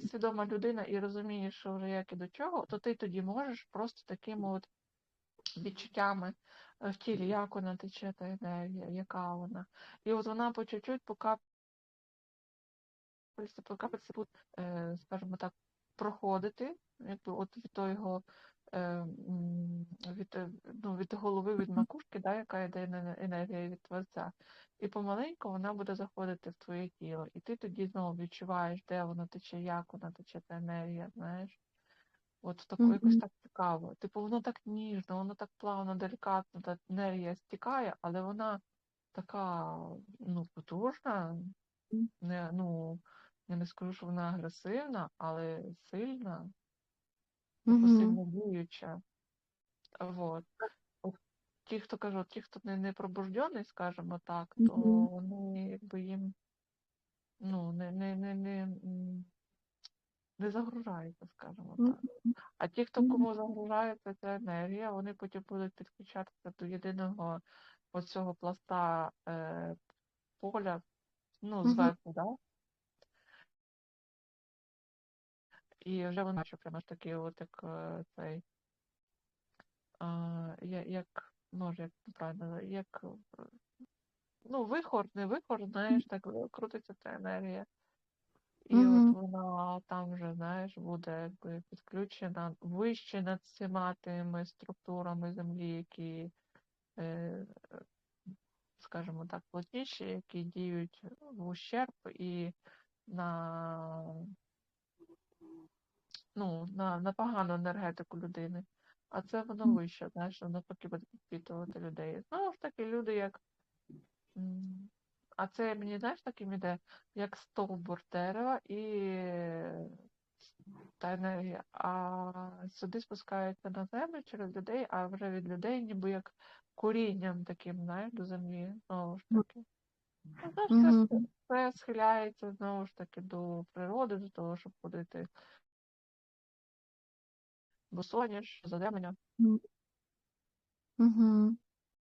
ти свідома людина і розумієш, що вже як і до чого, то ти тоді можеш просто такими от відчуттями е, в тілі, як вона тече та енергія, яка вона. І от вона по чуть-чуть, по капельці, по капельці е, скажімо так, проходити, якби от від того, від, е, ну, від голови, від макушки, да, яка йде енергія від творця. І помаленьку вона буде заходити в твоє тіло. І ти тоді знову відчуваєш, де воно тече, як вона тече, та енергія, знаєш. От тако, якось так цікаво. Типу, воно так ніжно, воно так плавно, делікатно, та енергія стікає, але вона така, ну, потужна, не, ну, я не скажу, що вона агресивна, але сильна, діюча. Вот. Ті, хто кажу, ті, хто не, не пробуждений, скажімо так, то вони якби їм ну, не, не, не, не, не загружається, скажімо так. А ті, хто кому загружається ця енергія, вони потім будуть підключатися до єдиного оцього пласта е, поля, ну, зверху, да? І вже вона що прямо ж таки, от як е, цей, а, як, може, як правильно, як, е, ну, вихор, не вихор, знаєш, так е, крутиться ця енергія. І от вона там вже, знаєш, буде якби підключена вище над всіма тими структурами землі, які, е, скажімо так, плотніші, які діють в ущерб і на, ну, на, на погану енергетику людини. А це воно вище, знаєш, воно поки буде підпитувати людей. Знову ж таки, люди як. А це мені, знаєш, таким іде, як стовбур дерева і та енергія, а сюди спускається на землю через людей, а вже від людей ніби як корінням таким, знаєш, до землі, знову ж таки. Ну, знаєш, це, все схиляється знову ж таки до природи, до того, щоб ходити босоніж, задемлення. Мгм.